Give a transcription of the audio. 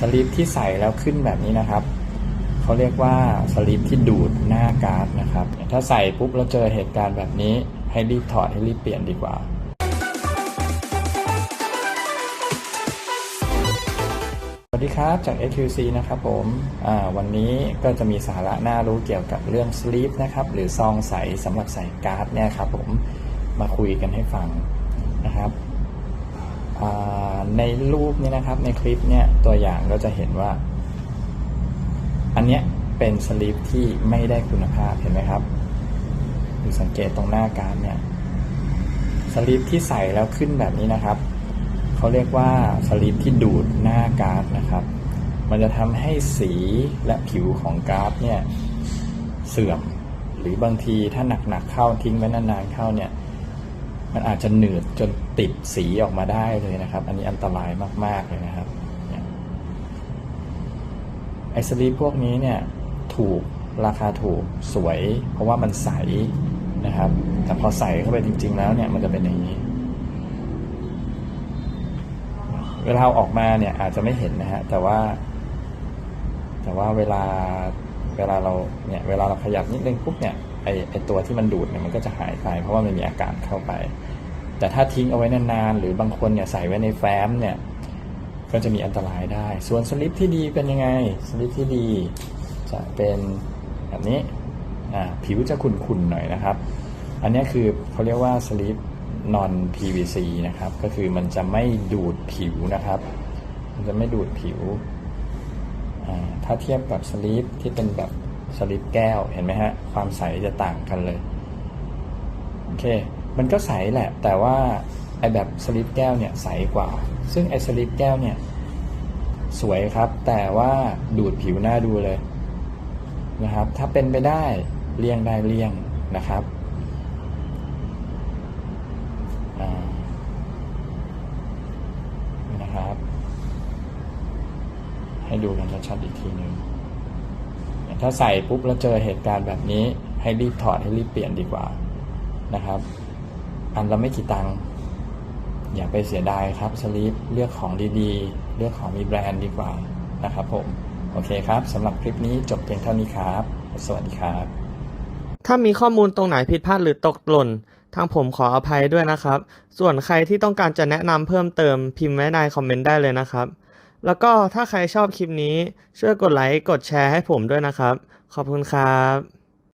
สลิปที่ใส่แล้วขึ้นแบบนี้นะครับเขาเรียกว่าสลิปที่ดูดหน้าการ์ดนะครับ ถ้าใส่ปุ๊บแล้วเจอเหตุการณ์แบบนี้ให้รีบถอดให้รีบเปลี่ยนดีกว่า สวัสดีครับจาก AQC นะครับผมวันนี้ก็จะมีสาระน่ารู้เกี่ยวกับเรื่อง sleeve นะครับ หรือซองใสสำหรับใส่การ์ดเนี่ยครับผมมาคุยกันให้ฟังนะครับ ในรูปนี้นะครับ ในคลิปเนี่ยตัวอย่างก็จะเห็นว่า อันเนี้ยเป็นสลีปที่ไม่ได้คุณภาพเห็นไหมครับดูสังเกตตรงหน้าการเนี่ยสลีปที่ใส่แล้วขึ้นแบบนี้นะครับเขาเรียกว่าสลิปที่ดูดหน้าการ์ดนะครับ มันจะทำให้สีและผิวของการ์ดเนี่ยเสื่อม หรือบางทีถ้าหนักๆเข้าทิ้งไว้นานๆเข้าเนี่ย มันอาจจะหนืดจนติดสีออกมาได้เลยนะครับ อันนี้อันตรายมาก ๆ เลยนะครับไอสลีพวกนี้เนี่ยถูกราคาถูกสวย เพราะว่ามันใสนะครับ แต่พอใสเข้าไปจริง ๆ แล้วเนี่ยมันจะเป็นอย่างนี้ เวลาออกมาเนี่ยอาจจะไม่เห็นนะฮะแต่ว่า แต่ว่าเวลา เวลาเราเนี่ยเวลาเราขยับนิดนึงปุ๊บเนี่ยไอไอตัวที่มันดูดเนี่ยมันก็จะหายไป เพราะว่ามันมีอากาศเข้าไป แต่ถ้าทิ้งเอาไว้นานๆหรือบางคนเนี่ยใส่ไว้ในแฟ้มเนี่ยก็จะมีอันตรายได้ ส่วนสลิปที่ดีเป็นยังไง สลิปที่ดีจะเป็นแบบนี้อ่าผิวจะขุ่นๆหน่อยนะครับ อันนี้คือเขาเรียกว่าสลิป non PVC นะครับ ก็คือมันจะไม่ดูดผิวนะครับ มันจะไม่ดูดผิว ถ้าเทียบกับสลิปที่เป็นแบบสลิปแก้วเห็นไหมฮะ ความใสจะต่างกันเลย โอเค มันก็ใสแหละ แต่ว่าไอแบบสลิปแก้วเนี่ยใสกว่า ซึ่งไอสลิปแก้วเนี่ยสวยครับ แต่ว่าดูดผิวหน้าดูเลยนะครับ ถ้าเป็นไปได้เลี่ยงได้เลี่ยงนะครับอ่านี่นะครับ ให้ดูกันชัดๆอีกทีหนึ่งถ้าใส่ปุ๊บแล้วเจอเหตุการณ์แบบนี้ ให้รีบถอดให้รีบเปลี่ยนดีกว่านะครับ อันละไม่กี่ตังค์อย่าไปเสียดายครับสลีปเลือกของดีๆ เลือกของมีแบรนด์ดีกว่านะครับผม โอเคครับสำหรับคลิปนี้จบเพียงเท่านี้ครับ สวัสดีครับ ถ้ามีข้อมูลตรงไหนผิดพลาดหรือตกหล่น ทางผมขออภัยด้วยนะครับ ส่วนใครที่ต้องการจะแนะนำเพิ่มเติมพิมพ์ไว้ในคอมเมนต์ได้เลยนะครับ แล้วก็ถ้าใครชอบคลิปนี้ช่วยกดไลค์กดแชร์ให้ผมด้วยนะครับ ขอบคุณครับ